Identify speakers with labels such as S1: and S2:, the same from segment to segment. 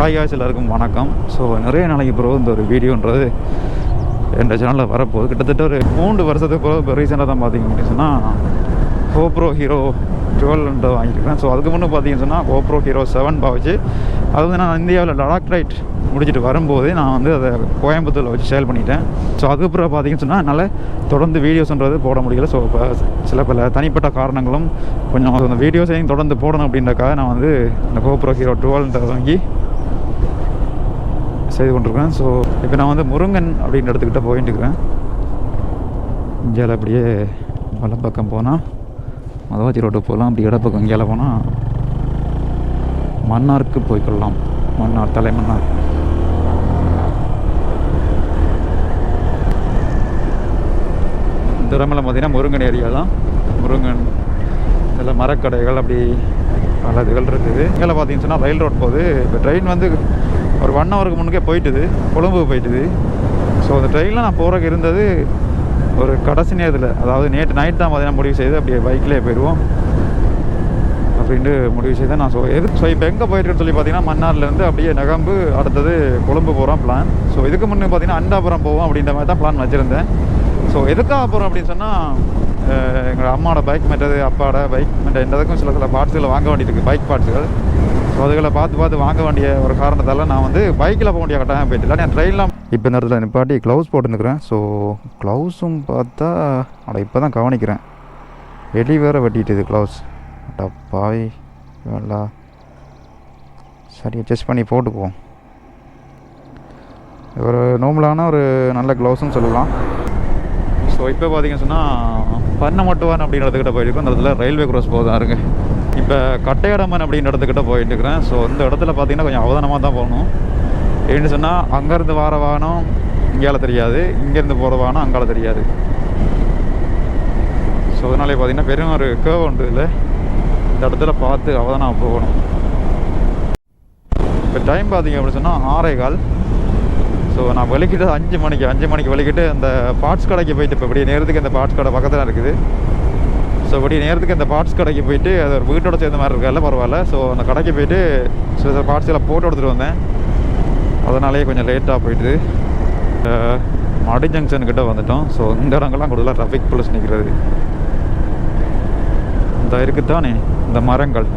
S1: Hi guys எல்லாருக்கும் வணக்கம். So நிறைய நாளைக்கு பிறகு இந்த ஒரு வீடியோன்றது என் சேனலில் வரப்போகுது. கிட்டத்தட்ட ஒரு மூன்று வருஷத்துக்கு பிறகு இப்போ ரீசெண்டாக தான் பார்த்தீங்கன்னு சொன்னால் கோப்ரோ ஹீரோ டுவெல்ன்ற வாங்கியிருக்கேன் ஸோ அதுக்கு முன்னே பார்த்தீங்கன்னு சொன்னால் கோப்ரோ ஹீரோ செவன் பாவச்சு அது வந்து நான் இந்தியாவில் லடாக் ரைட் முடிச்சுட்டு வரும்போது நான் வந்து அதை கோயம்புத்தூரில் வச்சு சேல் பண்ணிட்டேன். ஸோ அதுக்கப்புறம் பார்த்தீங்கன்னு சொன்னால் என்னால் தொடர்ந்து வீடியோஸ்ன்றது போட முடியல. ஸோ இப்போ சில பல தனிப்பட்ட காரணங்களும் கொஞ்சம் அந்த வீடியோஸையும் தொடர்ந்து போடணும் அப்படின்றக்காக நான் வந்து இந்த கோப்ரோ ஹீரோ டுவெல்ன்ற வாங்கி செய்து கொண்டிருக்கேன் ஸோ இப்போ நான் வந்து முருங்கன் அப்படின்ற இடத்துக்கிட்ட போயிட்டு இருக்கிறேன். இந்தியாவில் அப்படியே வலம் பக்கம் போனால் மதவாச்சி ரோட்டு போகலாம். அப்படி இடப்பக்கம் இங்கேயால போனால் மன்னாருக்கு போய்க்கொள்ளலாம். மன்னார் தலைமன்னார் இந்த பார்த்திங்கன்னா பார்த்தீங்கன்னா முருங்கன் ஏரியா தான். முருங்கன் இதில் மரக்கடைகள் அப்படி பல இதுகள் இருக்குது. இங்கே பார்த்தீங்கன்னு சொன்னால் ரயில் ரோட் போகுது. இப்போ ட்ரெயின் வந்து ஒரு ஒன் ஹவருக்கு முன்னுக்கே போயிட்டுது கொழும்பு போயிட்டுது. ஸோ அந்த ட்ரெயினில் நான் போகிறக்கு இருந்தது ஒரு கடைசி நேரத்தில். அதாவது நேற்று நைட் தான் பார்த்தீங்கன்னா முடிவு செய்து அப்படியே பைக்லேயே போயிடுவோம். அப்படின்ட்டு முடிவு செய்தேன் நான் ஸோ எது ஸோ இப்போ எங்கே போயிருக்குன்னு சொல்லி பார்த்தீங்கன்னா மன்னார்லேருந்து அப்படியே நகம்பு அடுத்தது கொழும்பு போகிறோம் பிளான் ஸோ இதுக்கு முன்னே பார்த்தீங்கன்னா அண்டாபுரம் போவோம் அப்படின்ற மாதிரி தான் பிளான் வச்சுருந்தேன். ஸோ எதுக்காக போகிறோம் அப்படின்னு சொன்னால் எங்கள் அம்மாவோட பைக் மெட்டது அப்பாவோட பைக் மெட்ட எந்ததுக்கும் சில சில பார்ட்ஸுகளை வாங்க வேண்டியிருக்கு பைக் பார்ட்ஸுகள் ஸோ அதுகளை பார்த்து பார்த்து வாங்க வேண்டிய ஒரு காரணத்தால் நான் வந்து பைக்கில் போக வேண்டிய கட்டாயம் போயிட்டு இல்லை நான் ட்ரெயினில் இப்போ இந்த இடத்துல நிப்பாட்டி க்ளவுஸ் போட்டுருக்கிறேன் ஸோ க்ளவுஸும் பார்த்தா அட இப்போ தான் கவனிக்கிறேன். எலி வேறு வெட்டிட்டுது க்ளவுஸ் அட்டா பாய் வேண்டா. சரி அட்ஜஸ்ட் பண்ணி போட்டுக்குவோம். ஒரு நார்மலான ஒரு நல்ல க்ளவுஸ்னு சொல்லலாம். ஸோ இப்போ பார்த்தீங்கன்னு சொன்னால் பண்ணமட்டுவான் அப்படின்ற இடத்துக்கிட்ட போயிருக்கோம் அந்த இடத்துல ரயில்வே க்ராஸ் போதான் இருக்கு. இப்போ கட்டையடமன் அப்படின்ற இடத்துக்கிட்ட போயிட்டு இருக்கிறேன் ஸோ இந்த இடத்துல பார்த்தீங்கன்னா கொஞ்சம் அவதானமாக தான் போகணும். ஏன்னு சொன்னால் அங்கேருந்து வர வாகனம் இங்கேயால தெரியாது. இங்கேருந்து போகிற வாகனம் அங்கால தெரியாது. ஸோ அதனாலே பார்த்தீங்கன்னா பெரும் ஒரு கேவ் உண்டு இல்லை இந்த இடத்துல பார்த்து அவதானம் போகணும். இப்போ டைம் பார்த்தீங்க அப்படின்னு சொன்னால் ஆறே கால். ஸோ நான் வெளிக்கிட்டு அஞ்சு மணிக்கு அஞ்சு மணிக்கு வெளிக்கிட்டு அந்த பார்ட்ஸ் கடைக்கு போயிட்டு இப்போ இப்படி நேரத்துக்கு இந்த பார்ட்ஸ் கடை பக்கத்தில் இருக்குது. ஸோ இப்படி நேரத்துக்கு அந்த பார்ட்ஸ் கடைக்கு போயிட்டு அது ஒரு வீட்டோட சேர்ந்த மாதிரி இருக்கால பரவாயில்ல. ஸோ அந்த கடைக்கு போயிட்டு சில சில பார்ட்ஸ் எல்லாம் போட்டு எடுத்துகிட்டு வந்தேன். அதனாலேயே கொஞ்சம் லேட்டாக போயிட்டு மடி ஜங்ஷன் வந்துட்டோம். ஸோ இந்த இடங்கள்லாம் கூடுதலாக ட்ராஃபிக் போலீஸ் நிற்கிறது இந்த இருக்குதானே? இந்த மரங்கள்.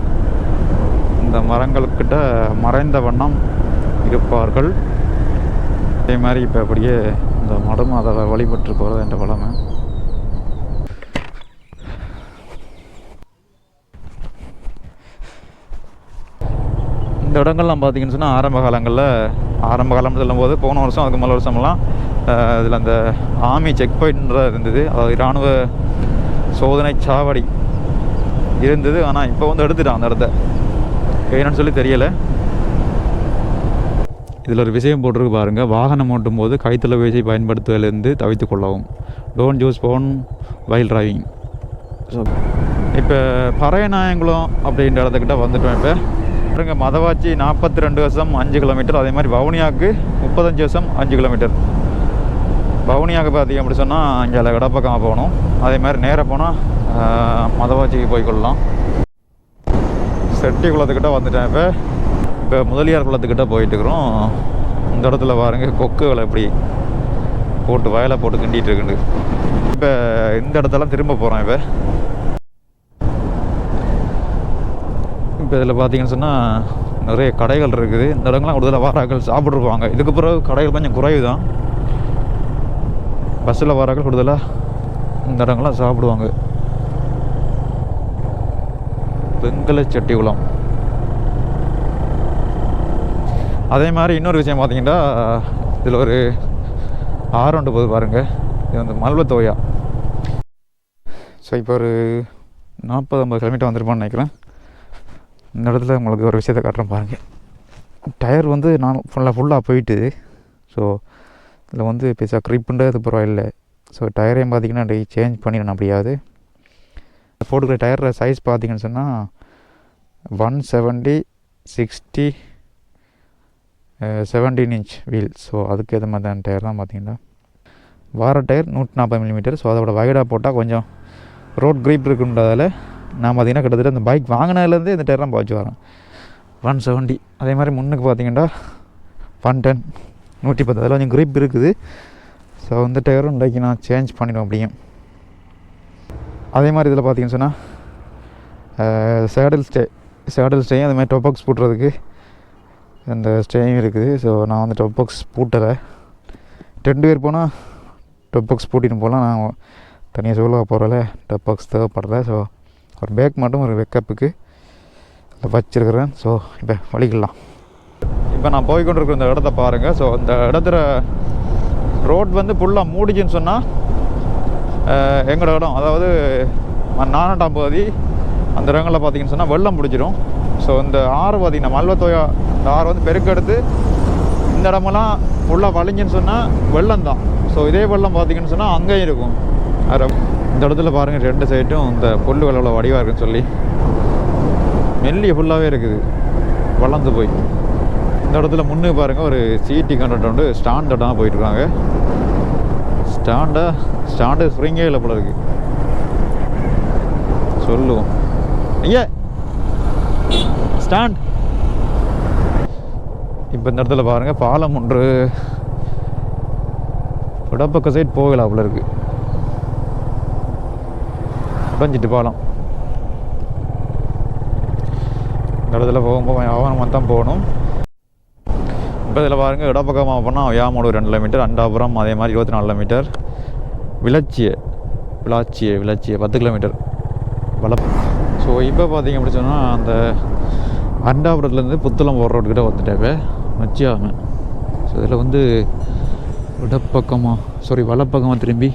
S1: இந்த மரங்களுக்கிட்ட மறைந்த வண்ணம் இருப்பார்கள். அதே மாதிரி இப்போ அப்படியே இந்த மடமாதாவை வழிபட்டு போகிறது என்ற வளமை இந்த இடங்கள்லாம் பார்த்தீங்கன்னு சொன்னால் ஆரம்ப காலங்களில் ஆரம்ப காலம்னு சொல்லும்போது போன வருஷம் அதுக்கு முதல் வருஷமெல்லாம் இதில் அந்த ஆர்மி செக் பாயிண்ட்ன்ற இருந்தது. அதாவது இராணுவ சோதனை சாவடி இருந்தது. ஆனால் இப்போ வந்து எடுத்துட்டான் அந்த இடத்த. என்னன்னு சொல்லி தெரியலை. இதில் ஒரு விஷயம் போட்டிருக்கு பாருங்கள் வாகனம் ஓட்டும் போது கைத்தொலைபேசி பயன்படுத்துவதிலிருந்து தவித்து கொள்ளவும். Don't use phone while driving so இப்போ பறையநாயங்குளம் அப்படின்ற இடத்துக்கிட்ட வந்துட்டோம் இப்போ. பாருங்க மதவாச்சி நாற்பத்தி ரெண்டு வருஷம் அஞ்சு கிலோமீட்டர் அதே மாதிரி வவுனியாவுக்கு முப்பத்தஞ்சு வருஷம் அஞ்சு கிலோமீட்டர் வவுனியாவுக்கு பார்த்தீங்க அப்படி சொன்னால் இங்கே இடப்பக்கமாக போகணும். அதே மாதிரி நேராக போனால் மதவாச்சிக்கு போய்க்கொள்ளலாம் செட்டி குளத்துக்கிட்ட வந்துட்டேன் இப்போ. இப்போ முதலியார் குளத்துக்கிட்ட போயிட்டு இருக்கிறோம். இந்த இடத்துல பாருங்கள் கொக்குகளை எப்படி போட்டு வயலை போட்டு கிண்டிகிட்டு இருக்குண்டு இப்போ இந்த இடத்தெல்லாம் திரும்ப போகிறோம் இப்போ. இப்போ இதில் பார்த்தீங்கன்னு சொன்னால் நிறைய கடைகள் இருக்குது. இந்த இடங்கள்லாம் கூடுதலாக வாராக்கள் சாப்பிட்ருப்பாங்க இதுக்கு பிறகு கடைகள் கொஞ்சம் குறைவு தான் பஸ்ஸில் வாராக்கள் கூடுதலாக இந்த இடங்கள்லாம் சாப்பிடுவாங்க. வெங்கல செட்டிகுளம் அதே மாதிரி இன்னொரு விஷயம் பார்த்தீங்கன்னா இதில் ஒரு ஆறு ஒன்று போகுது பாருங்கள் இது வந்து மல்வத்தோயா. ஸோ இப்போ ஒரு நாற்பது ஐம்பது கிலோமீட்டர் வந்திருப்பான்னு நினைக்கிறேன். இந்த இடத்துல உங்களுக்கு ஒரு விஷயத்தை காட்டுறேன் பாருங்கள் டயர் வந்து நான் ஃபுல்லாக ஃபுல்லாக போயிட்டு ஸோ இதில் வந்து பெருசாக க்ரிப்புன்றது பரவாயில்லை. ஸோ டயரையும் பார்த்தீங்கன்னா டெய் சேஞ்ச் பண்ணிடணும் அப்படியாது போட்டுக்கிற டயரோட சைஸ் பார்த்தீங்கன்னு சொன்னால் one seventy sixty seventeen inch wheel so அதுக்கு ஏற்ற மாதிரி தான் டயர் தான் பார்த்தீங்கன்னா வார டயர் நூற்றி நாற்பது மில்லிமீட்டர் ஸோ அதோட வயடாக போட்டால் கொஞ்சம் ரோட் க்ரீப் இருக்குன்றதால நான் பார்த்தீங்கன்னா கிட்டத்தட்ட இந்த பைக் வாங்கினதுலேருந்து இந்த டயர்லாம் பாய்ச்சி வரேன் ஒன் செவன்ட்டி அதே மாதிரி முன்னுக்கு பார்த்தீங்கன்னா ஒன் டென் நூற்றி பத்து. அதில் கொஞ்சம் grip இருக்குது. ஸோ இந்த டயரும் இன்றைக்கி நான் சேஞ்ச் பண்ணிடுவேன் அப்படியும் அதே மாதிரி இதில் பார்த்தீங்கன்னு சொன்னால் சேடல் ஸ்டே சேடல் ஸ்டேயும் அது மாதிரி பாக்ஸ் போட்டுறதுக்கு அந்த ஸ்டேயும் இருக்குது. ஸோ நான் வந்து டொப் பாக்ஸ் பூட்டலை. ரெண்டு பேர் போனால் டொபாக்ஸ் பூட்டின்னு போகலாம். நான் தனியாக சொல்ல போகிறல டொபாக்ஸ் தேவைப்படல. ஸோ ஒரு பேக் மட்டும் ஒரு வெக்கப்புக்கு அதை வச்சிருக்கிறேன். ஸோ இப்போ வலிக்கலாம். இப்போ நான் போய்கொண்டிருக்கிற இந்த இடத்த பாருங்கள் ஸோ இந்த இடத்துல ரோட் வந்து ஃபுல்லாக மூடிச்சுன்னு சொன்னால் எங்களோட இடம். அதாவது நானாட்டாம் பகுதி அந்த இடங்களில் பார்த்தீங்கன்னு சொன்னால் வெள்ளம் பிடிச்சிரும். ஸோ இந்த ஆறு பார்த்தீங்கன்னா மல்வத்தோயா இந்த ஆறு வந்து பெருக்கெடுத்து இந்த இடமெல்லாம் ஃபுல்லாக வலிஞ்சுன்னு சொன்னால் வெள்ளம் தான் ஸோ இதே வெள்ளம் பார்த்தீங்கன்னு சொன்னால் அங்கேயும் இருக்கும். இந்த இடத்துல பாருங்கள் ரெண்டு சைட்டும் இந்த புல்லுகள் எவ்வளோ வடிவாக இருக்குன்னு சொல்லி. மெல்லிய ஃபுல்லாகவே இருக்குது. வளர்ந்து போய். இந்த இடத்துல முன்னே பாருங்கள் ஒரு சிடி கண்டக்டர் வந்து ஸ்டாண்டர்டாக போயிட்டுருக்காங்க. ஸ்டாண்டா ஸ்டாண்டு ஸ்ப்ரிங்கே இல்லை போல இருக்கு. சொல்லுவோம். ஐயா! ஸ்டாண்ட் இப்போ இந்த இடத்துல பாருங்கள் பாலம் ஒன்று. இடப்பக்க சைட் போகல போல இருக்குது உடஞ்சிட்டு போகலாம். இந்த இடத்துல போகும்போது அவனமாக தான் போகணும். இப்போ இதில் பாருங்கள் இடப்பக்கமாக போனால் யாமோடு ரெண்டு கிலோமீட்டர் அண்டாபுரம் அதே மாதிரி இருபத்தி நாலு கிலோமீட்டர் விளச்சிய விளாச்சிய விளாச்சிய பத்து கிலோமீட்டர் வள ஸோ இப்போ பார்த்தீங்க அப்படி சொன்னால் அந்த அண்டாபுரத்துலேருந்து புத்தளம் போகிற ரோட்டுக்கிட்ட வந்துட்டேவே நொச்சியாம ஸோ இதில் வந்து இடப்பக்கமாக சாரி வலப்பக்கமாக திரும்பி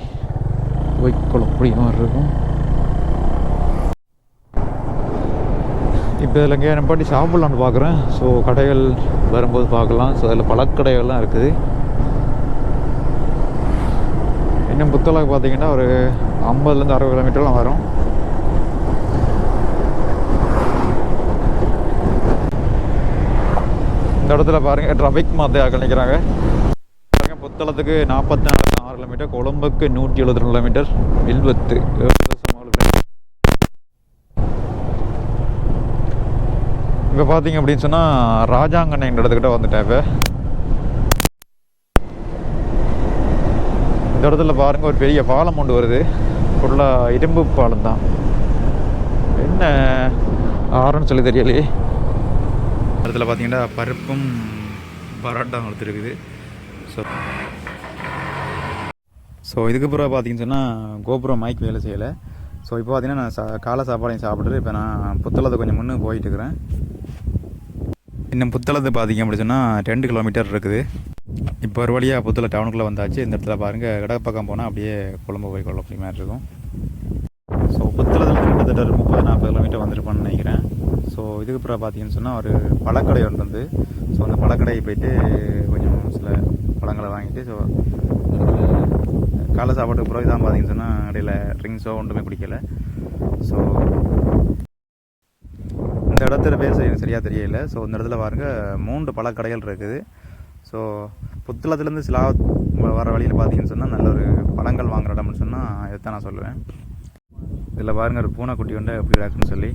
S1: போய்க்குளம் அப்படிங்கிற மாதிரி இருக்கும். இப்போ இதில் எங்கேயா நிப்பாட்டி சாப்பிட்லான்னு பார்க்குறேன். ஸோ கடைகள் வரும்போது பார்க்கலாம். ஸோ அதில் பழக்கடைகள்லாம் இருக்குது. இன்னும் புத்தளம் பார்த்தீங்கன்னா ஒரு ஐம்பதுலேருந்து அறுபது கிலோமீட்டர்லாம் வரும். இந்த இடத்துல பாருங்கள் ட்ராஃபிக் மாதையாக நினைக்கிறாங்க புத்தளத்துக்கு நாற்பத்தி நாலு ஆறு கிலோமீட்டர் கொழம்புக்கு நூற்றி எழுபத்தி ரெண்டு கிலோமீட்டர் வில்வத்து. இப்போ பார்த்தீங்க அப்படின்னு சொன்னால் ராஜாங்கண்ணை இந்த இடத்துக்கிட்ட வந்துட்டேன் இப்போ. இந்த இடத்துல பாருங்கள் ஒரு பெரிய பாலம் கொண்டு வருது. ஃபுல்லாக இரும்பு பாலம் தான். என்ன ஆறுன்னு சொல்லி தெரியலையே. இந்த இடத்துல பார்த்தீங்கன்னா பருப்பும் பரோட்டா கொடுத்துருக்குது ஸோ ஸோ இதுக்கப்புறம் பார்த்தீங்கன்னு சொன்னால் கோபுரம் மைக் வேலை செய்யலை. ஸோ இப்போ பார்த்தீங்கன்னா நான் சா காலை சாப்பாடையும் சாப்பிட்டுட்டு இப்போ நான் புத்தளத்தை கொஞ்சம் முன்னே போயிட்டுருக்கிறேன் இன்னும் புத்தளத்து பார்த்தீங்க அப்படி சொன்னால் ரெண்டு கிலோமீட்டர் இருக்குது. இப்போ ஒரு வழியாக புத்தளம் டவுனுக்குள்ளே வந்தாச்சு. இந்த இடத்துல பாருங்கள் கடை பக்கம் போனால் அப்படியே கொழம்பு போய் கொள்ள அப்படி மாதிரி இருக்கும். ஸோ புத்தளத்தில் கிட்டத்தட்ட ஒரு முப்பது நாற்பது கிலோமீட்டர் வந்திருப்பான்னு நினைக்கிறேன். ஸோ இதுக்கு பார்த்தீங்கன்னு சொன்னால் ஒரு பழக்கடை ஒன்று வந்து. ஸோ அந்த பழக்கடைக்கு போயிட்டு கொஞ்சம் சில பழங்களை வாங்கிட்டு ஸோ காலை சாப்பாட்டுக்கு பிறகு தான் பார்த்தீங்கன்னு சொன்னால் இடையில ட்ரிங்க்ஸோ ஒன்றுமே குடிக்கல. ஸோ இந்த இடத்துல பேர் எனக்கு சரியாக தெரியல. ஸோ இந்த இடத்துல பாருங்க மூன்று பழக்கடைகள் இருக்குது. ஸோ புத்தளத்துலேருந்து சிலா வர வழியில் பார்த்தீங்கன்னு சொன்னால் நல்ல ஒரு பழங்கள் வாங்குற இடம்னு சொன்னால் இதைத்தான் நான் சொல்லுவேன். இதில் பாருங்க ஒரு பூனைக்குட்டி வந்து எப்படி இருக்குன்னு சொல்லி.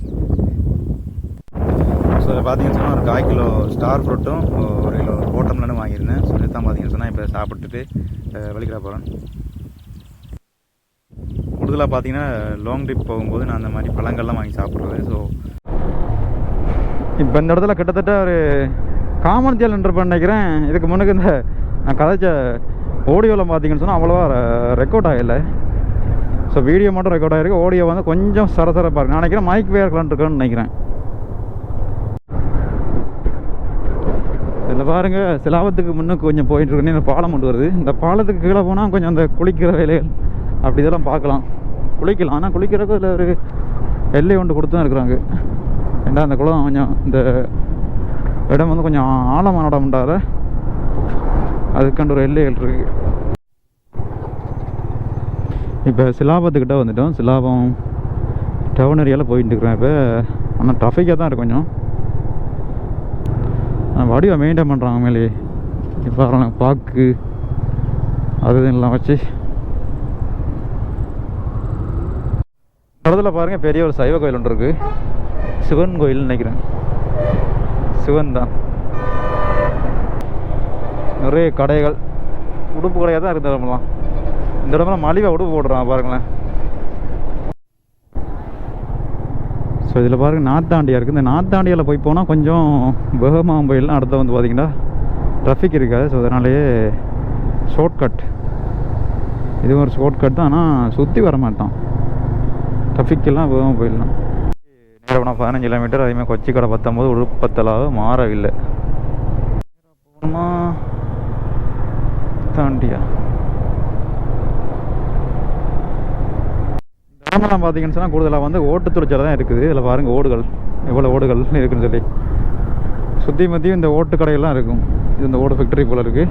S1: ஸோ இதில் பார்த்தீங்கன்னு சொன்னால் ஒரு கால் கிலோ ஸ்டார் ஃப்ரூட்டும் ஒரு கிலோ ஓட்டம்லன்னு வாங்கியிருந்தேன். ஸோ இதுதான் பார்த்தீங்கன்னு சொன்னால் இப்போ சாப்பிட்டுட்டு அஹ், வெளிக்கிட போகிறேன் கூடுதலாக பார்த்தீங்கன்னா லாங் ட்ரிப் போகும்போது நான் அந்த மாதிரி பழங்கள்லாம் வாங்கி சாப்பிட்றது ஸோ இப்போ இந்த இடத்துல கிட்டத்தட்ட ஒரு காமன் ஜெல் நினைப்பேன் நினைக்கிறேன். இதுக்கு முன்னுக்கு இந்த நான் கதைச்ச ஓடியோவில் பார்த்தீங்கன்னு சொன்னால் அவ்வளோவா ரெக்கார்ட் ஆகலை. ஸோ வீடியோ மட்டும் ரெக்கார்ட் ஆகிருக்கு ஓடியோ வந்து கொஞ்சம் சரசரப்பாக இருக்கு. நான் நினைக்கிறேன் மைக் வேர்க்கலான் இருக்கேன்னு நினைக்கிறேன். இதில் பாருங்க சிலாபத்துக்கு முன்னுக்கு கொஞ்சம் போயிட்டு இந்த பாலம் கொண்டு வருது. இந்த பாலத்துக்கு கீழே போனால் கொஞ்சம் அந்த குளிக்கிற வேலைகள் அப்படி இதெல்லாம் பார்க்கலாம். குளிக்கலாம். ஆனால் குளிக்கிறதுக்கு இதில் ஒரு எல்லை ஒன்று கொடுத்து தான் இருக்கிறாங்க. ஏன்டா அந்த குளம் கொஞ்சம் இந்த இடம் வந்து கொஞ்சம் ஆழமான இடம் உண்டாத. அதுக்காண்டு ஒரு எல்லைகள் இருக்கு. இப்போ சிலாபத்துக்கிட்ட வந்துட்டோம். சிலாபம் டவுன் ஏரியாவில் போயிட்டு இருக்கிறேன் இப்போ. ஆனால் ட்ராஃபிக்காக தான் இருக்கு கொஞ்சம். ஆனால் வடிவை மெயின்டைன் பண்ணுறாங்க மேலே. இப்போ வரலாம் பாக்கு அது இதெல்லாம் வச்சு. படத்தில் பாருங்கள் பெரிய ஒரு சைவ கோயில் ஒன்று இருக்குது சிவன் கோயில் நினைக்கிறேன். சிவன் தான். நிறைய கடைகள் உடுப்பு கடையாக தான் இருந்த இடமெல்லாம் இந்த இடமெல்லாம் மலிவாக உடுப்பு போடுறான் பாருங்களேன். ஸோ இதில் பாருங்கள் நாத்தாண்டியா இருக்குது. இந்த நாத்தாண்டியாவில் போய் போனால் கொஞ்சம் வேகமாக போயிடலாம். அடுத்து வந்து பார்த்தீங்கன்னா ட்ராஃபிக் இருக்காது. ஸோ அதனாலேயே ஷார்ட்கட் இதுவும் ஒரு ஷார்ட்கட் தான். ஆனால் சுற்றி வர மாட்டான் ட்ராஃபிக்கெல்லாம் வேகமாக போயிடலாம். நேரம் பதினஞ்சு கிலோமீட்டர் அதேமாதிரி கொச்சிக்கடை பத்தொம்போது உழுப்பத்தலாக மாறவில்லை. போகணுமா? தாண்டியா? கிராமலாம் பார்த்தீங்கன்னு சொன்னால் கூடுதலாக வந்து ஓட்டு தொழிற்சாலை தான் இருக்குது. இதில் பாருங்கள் ஓடுகள். எவ்வளோ ஓடுகள் இருக்குன்னு சொல்லி. சுற்றி மத்தியும் இந்த ஓட்டு கடையெல்லாம் இருக்கும். இது இந்த ஓடு ஃபேக்ட்ரி போல் இருக்குது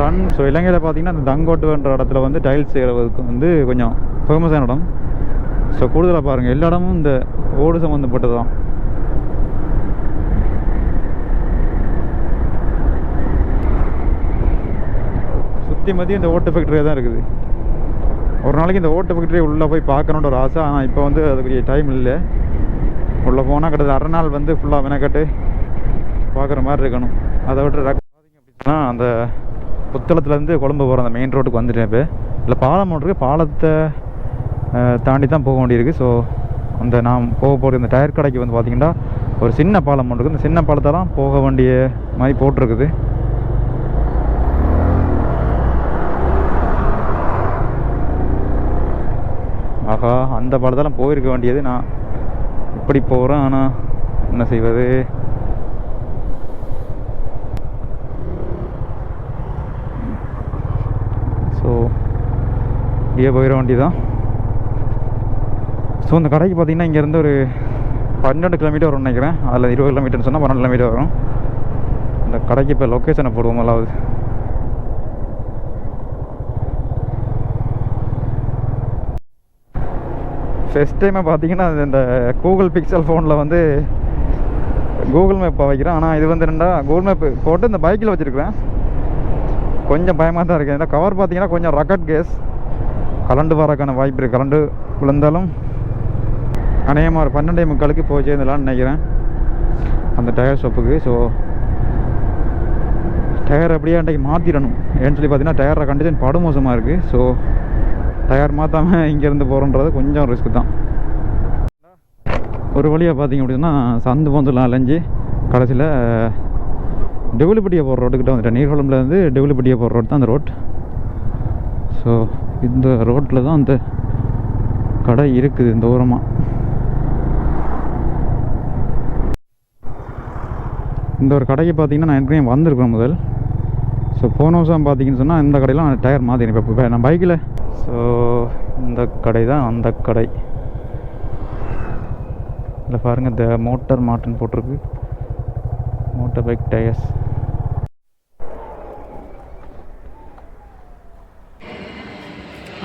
S1: டன் ஸோ இலங்கையில் பார்த்தீங்கன்னா அந்த தங்கோட்டுன்ற இடத்துல வந்து டைல்ஸ் செய்கிறதுக்கு வந்து கொஞ்சம் ஃபேமஸான இடம். ஸோ கூடுதலாக பாருங்கள் எல்லா இடமும் இந்த ஓடு சம்மந்தப்பட்டது தான் சுற்றி மதியம் இந்த ஓட்டு ஃபேக்ட்ரியாக தான் இருக்குது. ஒரு நாளைக்கு இந்த ஓட்டு ஃபேக்ட்ரி உள்ளே போய் பார்க்கணுன்ற ஒரு ஆசை. ஆனால் இப்போ வந்து அதுக்குரிய டைம் இல்லை. உள்ளே போனால் கிட்டத்தட்ட அரை நாள் வந்து ஃபுல்லாக மெனக்கட்டு பார்க்குற மாதிரி இருக்கணும். அதை விட்டு ரக் பார்த்தீங்க அப்படின்னா அந்த புத்தளத்துலேருந்து கொழம்பு போகிற அந்த மெயின் ரோட்டுக்கு வந்துட்டேன் இப்போ. இல்லை பாலம் ஒன்று இருக்குது பாலத்தை தாண்டி தான் போக வேண்டியிருக்கு. ஸோ அந்த நான் போக போகிற இந்த டயர் கடைக்கு வந்து பார்த்தீங்கன்னா ஒரு சின்ன பாலம் ஒன்று இருக்குது இந்த சின்ன பாலத்தெல்லாம் போக வேண்டிய மாதிரி போட்டிருக்குது. ஆஹா அந்த பாலத்தெல்லாம் போயிருக்க வேண்டியது நான் இப்படி போகிறேன் ஆனால் என்ன செய்வது ஸோ இப்படியே போயிட தான் ஸோ இந்த கடைக்கு பார்த்தீங்கன்னா இங்கேருந்து ஒரு பன்னெண்டு கிலோமீட்டர் வரும்னு நினைக்கிறேன். அதில் இருபது கிலோமீட்டர்னு சொன்னால் பன்னெண்டு கிலோமீட்டர் வரும். இந்த கடைக்கு இப்போ லொக்கேஷனை போடுவோம் அதாவது ஃபஸ்ட் டைமாக பார்த்தீங்கன்னா இந்த கூகுள் பிக்சல் ஃபோனில் வந்து கூகுள் மேப்பை வைக்கிறேன். ஆனால் இது வந்து ரெண்டா கூகுள் மேப் போட்டு இந்த பைக்கில் வச்சுருக்கிறேன். கொஞ்சம் பயமாக தான் இருக்குது இந்த கவர் பார்த்தீங்கன்னா கொஞ்சம் ரக்கட் கேஸ் கலண்டு வரக்கான வாய்ப்பு இருக்குது கலண்டு விழுந்தாலும் அநேகமாக ஒரு பன்னெண்டே முக்காலுக்கு போய் சேர்ந்துலான்னு நினைக்கிறேன். அந்த டயர் ஷாப்புக்கு ஸோ டயர் அப்படியே அன்றைக்கு மாற்றிடணும் ஏன்னு சொல்லி பார்த்தீங்கன்னா டயரோட கண்டிஷன் படுமோசமாக இருக்குது ஸோ டயர் மாற்றாமல் இங்கேருந்து போகிறோன்றது கொஞ்சம் ரிஸ்க் தான். ஒரு வழியாக பார்த்தீங்க அப்படின்னா சந்து பந்துலாம் அலைஞ்சு கடைசியில் டெவலப்பட்டியை போகிற ரோட்டுக்கிட்ட வந்துட்டேன். நீர்குளம்லேருந்து டெவலப்பட்டியை போகிற ரோடு தான் அந்த ரோட் ஸோ இந்த ரோட்டில் தான் அந்த கடை இருக்குது இந்த ஓரமாக இந்த ஒரு கடைக்கு பார்த்தீங்கன்னா நான் ஏற்கனவே வந்திருக்கேன் முதல். ஸோ போன வருஷம் பார்த்தீங்கன்னு சொன்னால் இந்த கடையில் நான் டயர் மாற்றினேன் இப்போ நான் பைக்கில் ஸோ இந்த கடை தான் அந்த கடை. இல்லை பாருங்கள் இந்த மோட்டார் மாட்டுன்னு போட்டிருக்கு. Motor bike tyres.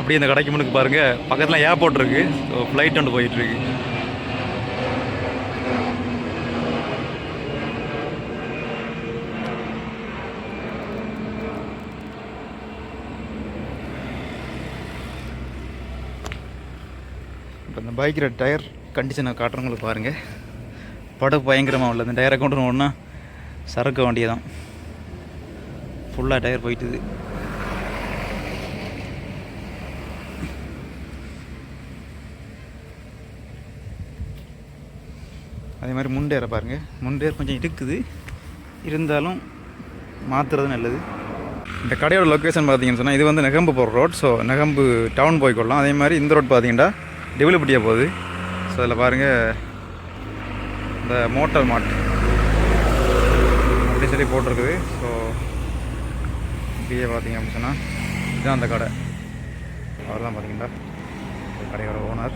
S1: அப்படியே இந்த கடைக்கு முன்னுக்கு பாருங்கள் பக்கத்தில் ஏர்போர்ட் இருக்குது ஸோ ஃப்ளைட் ஒன்று போயிட்டுருக்கு. இப்போ இந்த பைக்கில் டயர் கண்டிஷனை காட்டுறவங்களுக்கு பாருங்கள் படகு பயங்கரமாக உள்ள இந்த டயரை கொண்டு ஒன்றா வண்டியை தான் ஃபுல்லாக டயர் போயிட்டுது. அதே மாதிரி முண்டேரை பாருங்கள் முண்டேர் கொஞ்சம் இருக்குது இருந்தாலும் மாற்றுறது நல்லது. இந்த கடையோட லொக்கேஷன் பார்த்தீங்கன்னு சொன்னால் இது வந்து நெகம்பு போகிற ரோட் ஸோ நெகம்பு டவுன் போய்க்கொள்ளலாம். அதே மாதிரி இந்த ரோட் பார்த்தீங்கன்னா டெவலப்டியாக போகுது. ஸோ அதில் பாருங்கள் இந்த மோட்டல் மாட் அப்படி சொல்லி போட்டிருக்குது. ஸோ இப்படியே பார்த்தீங்க அப்படின்னு சொன்னால் இதுதான் அந்த கடை. அவர் தான் பார்த்தீங்கன்னா கடையோட ஓனர்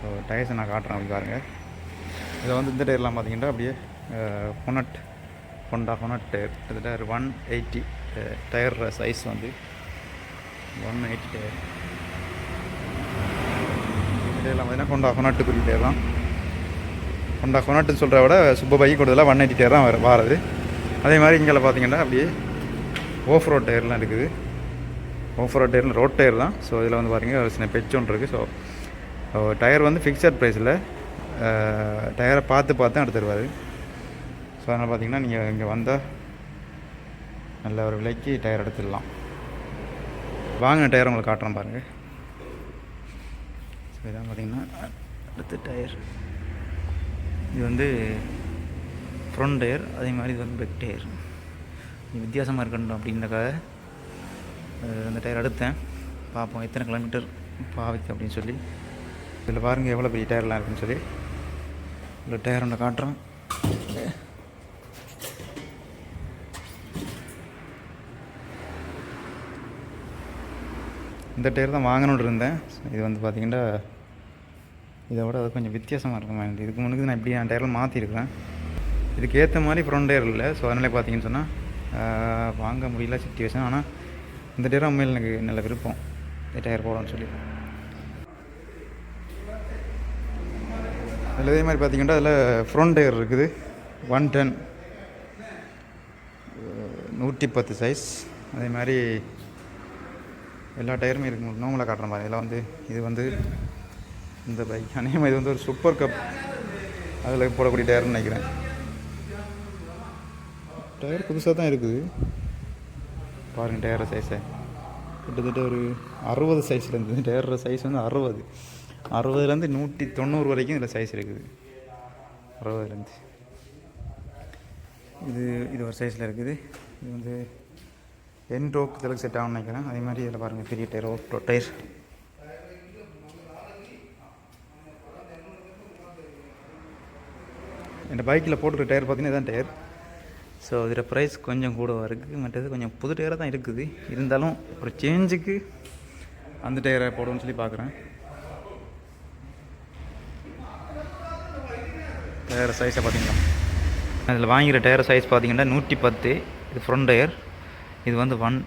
S1: ஸோ டயர்ஸை நான் காட்டுறேன் அப்படி பாருங்கள் இதில் வந்து இந்த டயர்லாம் பார்த்தீங்கன்னா அப்படியே ஹொனட் ஹொண்டா ஹொனட் டயர். கிட்டத்தட்ட ஒன் எயிட்டி டயர் சைஸ் வந்து ஒன் எயிட்டி டயர். இதெல்லாம் பார்த்தீங்கன்னா கொண்டா கொனாட்டு குறி டயர் தான் ஹொண்டா கொனாட்டுன்னு சொல்கிறத விட சுப்ப பைக்கு கூடுதலாக ஒன் எயிட்டி டயர் தான் வர வாரது. அதே மாதிரி இங்கே பார்த்தீங்கன்னா அப்படியே ஓஃப் ரோட் டயர்லாம் இருக்குது. Off road tyre road tyre தான். ஸோ இதில் வந்து பார்த்தீங்கன்னா ஒரு சின்ன பெச் ஒன்று இருக்குது ஸோ டயர் வந்து ஃபிக்ஸட் ப்ரைஸில் டயரை பார்த்து பார்த்து தான் ஸோ அதனால் பார்த்தீங்கன்னா நீங்கள் இங்கே வந்தால் நல்ல ஒரு விலைக்கு டயர் எடுத்துடலாம். வாங்கின டயர் உங்களுக்கு காட்டுறேன் பாருங்கள் ஸோ இதான் பார்த்தீங்கன்னா அடுத்த டயர். இது வந்து ஃப்ரண்ட் டயர் அதே மாதிரி இது வந்து பெக் டயர். இது வித்தியாசமாக இருக்கணும் அப்படின்றக்காக அந்த டயர் எடுத்தேன். பார்ப்போம் எத்தனை கிலோமீட்டர் பாவிக்கு அப்படின்னு சொல்லி. இதில் பாருங்கள் எவ்வளோ பெரிய டயர்லாம் இருக்குன்னு சொல்லி. இதில் டயர் ஒன்று காட்டுறோம். இந்த டயர் தான் வாங்கணும்னு இருந்தேன். இது வந்து பார்த்திங்கன்னா இதை விட அது கொஞ்சம் வித்தியாசமாக இருக்கும் எனக்கு இதுக்கு முன்னுக்கு நான் இப்படி நான் டயரில் மாற்றிருக்கிறேன் இதுக்கு ஏற்ற மாதிரி ஃப்ரண்ட் டயர் இல்லை. ஸோ அதனால பார்த்தீங்கன்னு சொன்னால் வாங்க முடியல சுச்சுவேஷன் ஆனால் இந்த டயர் உண்மையில் எனக்கு நல்ல விருப்பம். இந்த டயர் போடணும்னு சொல்லி. அதில் இதே மாதிரி பார்த்தீங்கன்னா அதில் ஃப்ரண்ட் டயர் இருக்குது. ஒன் டென் நூற்றி பத்து சைஸ் அதே மாதிரி எல்லா டயருமே இருக்கு. நோமலாக காட்டுறேன் பாருங்க இதெல்லாம் வந்து இது வந்து இந்த பைக் அநேகமாக இது வந்து ஒரு சூப்பர் கப் அதில் போடக்கூடிய டயர்னு நினைக்கிறேன். டயர் புதுசாக தான் இருக்குது. பாருங்கள் டயர் சைஸை கிட்டத்தட்ட ஒரு அறுபது சைஸில் இருந்தது. டயரோட சைஸ் வந்து அறுபது. அறுபதுலேருந்து நூற்றி தொண்ணூறு வரைக்கும் இதில் சைஸ் இருக்குது. அறுபதுலேருந்து. இது இது ஒரு சைஸில் இருக்குது. இது வந்து என் ரோக் இதற்கு செட் ஆகும்னு நினைக்கிறேன். அதே மாதிரி இதில் பாருங்கள் பெரிய டயர் ஓட்டோ டயர் என் பைக்கில் போட்டுக்கிற டயர் பார்த்தீங்கன்னா இதான் டயர் ஸோ இதில் ப்ரைஸ் கொஞ்சம் கூட இருக்குது. மற்றது கொஞ்சம் புது டயராக தான் இருக்குது. இருந்தாலும் ஒரு சேஞ்சுக்கு அந்த டயரை போடுவோம்னு சொல்லி பார்க்குறேன். டயர் சைஸை பார்த்தீங்களா? அதில் வாங்கிற டயர் சைஸ் பார்த்தீங்கன்னா நூற்றி பத்து இது ஃப்ரண்ட் டயர். இது வந்து ஒன்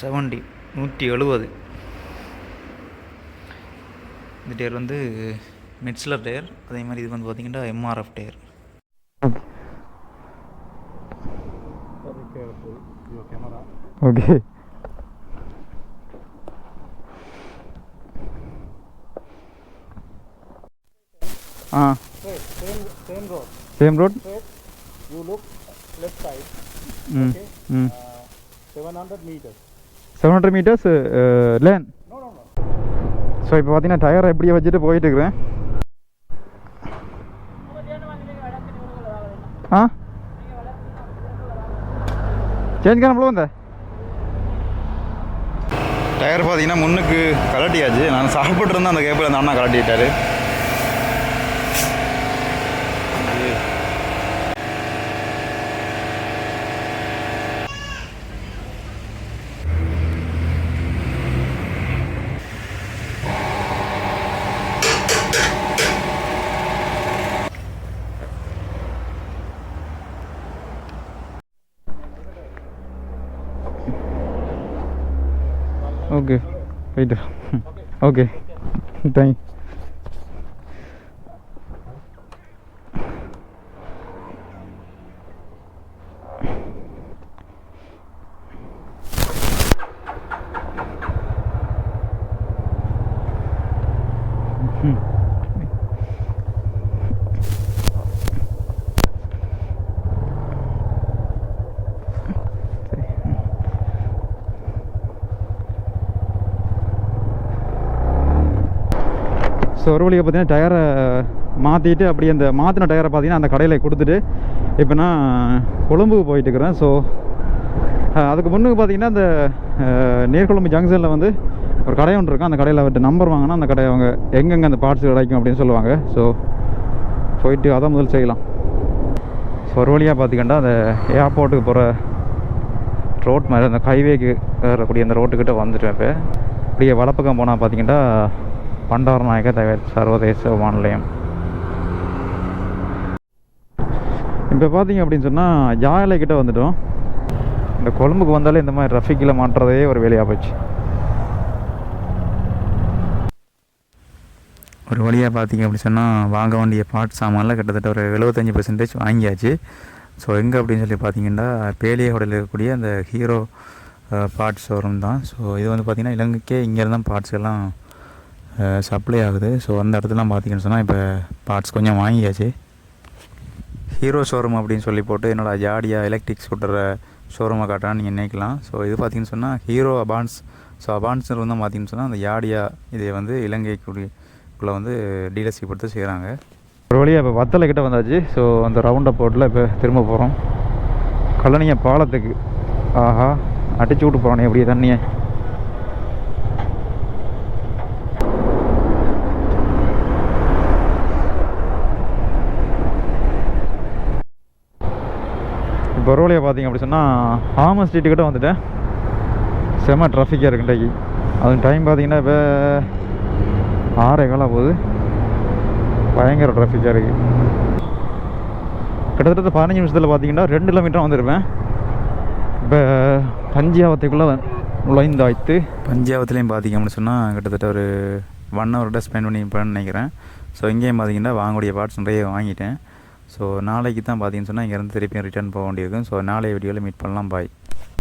S1: செவன்டி நூற்றி எழுபது. இந்த டயர் வந்து மிட்ஸ்லர் டயர். அதே மாதிரி இது வந்து பார்த்தீங்கன்னா MRF tyre. Okay ah.
S2: Same, same road.
S1: Same road
S2: Straight, you look left side,
S1: ம்
S2: okay?
S1: ம்
S2: Uh, 700 meters.
S1: Seven hundred metres lane
S2: No, no, no.
S1: So இப்போ பார்த்தீங்கன்னா டயரை எப்படியே வச்சுட்டு போயிட்டு இருக்கிறேன் ஆ சேஞ்ச் பண்ண வந்த டயர் பார்த்தீங்கன்னா முன்னுக்கு கலட்டியாச்சு நான் சாப்பிட்டு இருந்தேன் அந்த கேப்பில் அந்த அண்ணா கலட்டிட்டாரு ஓகே போயிட்டு ஓகே தேங்க் ஸோ ஒரு வழியை பார்த்தீங்கன்னா டயரை மாற்றிட்டு அப்படி அந்த மாற்றின டயரை பார்த்தீங்கன்னா அந்த கடையில் கொடுத்துட்டு இப்போ நான் கொழும்புக்கு போயிட்டு இருக்கிறேன் ஸோ அதுக்கு முன்னுக்கு பார்த்தீங்கன்னா அந்த நீர்கொழும்பு ஜங்ஷனில் வந்து ஒரு கடை ஒன்று இருக்கும். அந்த கடையில் அவர்கிட்ட நம்பர் வாங்கினா அந்த கடை அவங்க எங்கெங்கே அந்த பார்ட்ஸ் கிடைக்கும் அப்படின்னு சொல்லுவாங்க. ஸோ போயிட்டு அதை முதல் செய்யலாம். ஸோ ஒரு வழியாக பார்த்திங்கன்னா அந்த ஏர்போர்ட்டுக்கு போகிற ரோட் மாதிரி அந்த ஹைவேக்கு வேறக்கூடிய அந்த ரோட்டுக்கிட்ட வந்துட்டேன் இப்போ. இப்படியே வலப்பக்கம் போனால் பார்த்தீங்கன்னா பண்டாரநாயக தவிர சர்வதேச வானிலையம் இப்போ பார்த்தீங்க அப்படின்னு சொன்னால் ஜாயலை கிட்ட வந்துட்டோம். இந்த கொழும்புக்கு வந்தாலே இந்த மாதிரி ரஃபிக்கில் மாட்டுறதே ஒரு வேலையாக போச்சு. ஒரு வழியாக பார்த்தீங்க அப்படி சொன்னால் வாங்க வேண்டிய பாட் சாமான்லாம் கிட்டத்தட்ட ஒரு எழுபத்தஞ்சி பர்சன்டேஜ் வாங்கியாச்சு. ஸோ எங்கே அப்படின்னு சொல்லி பார்த்தீங்கன்னா பேலிய ஹோட்டலில் இருக்கக்கூடிய அந்த ஹீரோ பார்ட்ஸ் ஷோரூம் தான். ஸோ இது வந்து பார்த்திங்கன்னா இலங்கைக்கே இங்கேருந்து தான் பார்ட்ஸ் எல்லாம் சப்ளை ஆகுது. ஸோ அந்த இடத்துலாம் பார்த்தீங்கன்னு சொன்னால் இப்போ பார்ட்ஸ் கொஞ்சம் வாங்கியாச்சு. ஹீரோ ஷோரூம் அப்படின்னு சொல்லி போட்டு என்னோடய ஜாடியாக எலக்ட்ரிக் ஸ்கூட்டர் ஷோரூமை காட்டுறான்னு நீங்கள் நினைக்கலாம். ஸோ இது பார்த்தீங்கன்னு சொன்னால் ஹீரோ அபான்ஸ் ஸோ அபான்ஸ் வந்து பார்த்தீங்கன்னு சொன்னால் அந்த யாடியா இதை வந்து இலங்கைக்குள்ளே வந்து டீலர்ஷிப் எடுத்து செய்கிறாங்க ஒரு வழியாக இப்போ வத்தலை கிட்ட வந்தாச்சு. ஸோ அந்த ரவுண்டை போட்டில் இப்போ திரும்ப போகிறோம் கல்லணைய பாலத்துக்கு. ஆஹா அடிச்சு விட்டு போகிறானே எப்படியே தண்ணியை. இப்போ பார்த்தீங்க அப்படி சொன்னால் ஆமன் ஸ்ட்ரீட்டு கிட்ட வந்துட்டேன். செம டிராஃபிக்காக இருக்கு இன்றைக்கு. அது டைம் பார்த்தீங்கன்னா இப்போ ஆறே காலம் போகுது பயங்கர ட்ராஃபிக்காக இருக்குது கிட்டத்தட்ட பதினஞ்சு நிமிஷத்தில் பார்த்தீங்கன்னா ரெண்டு கிலோமீட்டர் வந்திருப்பேன். இப்போ பஞ்சாவத்துக்குள்ளே நுழைந்தாய்த்து. பஞ்சாவத்துலேயும் அப்படின்னு சொன்னால் கிட்டத்தட்ட ஒரு ஒன் ஹவர் ஸ்பெண்ட் பண்ணி நினைக்கிறேன். ஸோ இங்கேயும் பார்த்தீங்கன்னா வாங்கக்கூடிய பார்ட்ஸ் நிறைய வாங்கிட்டேன். ஸோ நாளைக்கு தான் பார்த்தீங்கன்னு சொன்னால் இங்கேருந்து திருப்பியும் ரிட்டர்ன் போக வேண்டியிருக்கும். ஸோ நாளைய வீடியோவில் மீட் பண்ணலாம். பாய்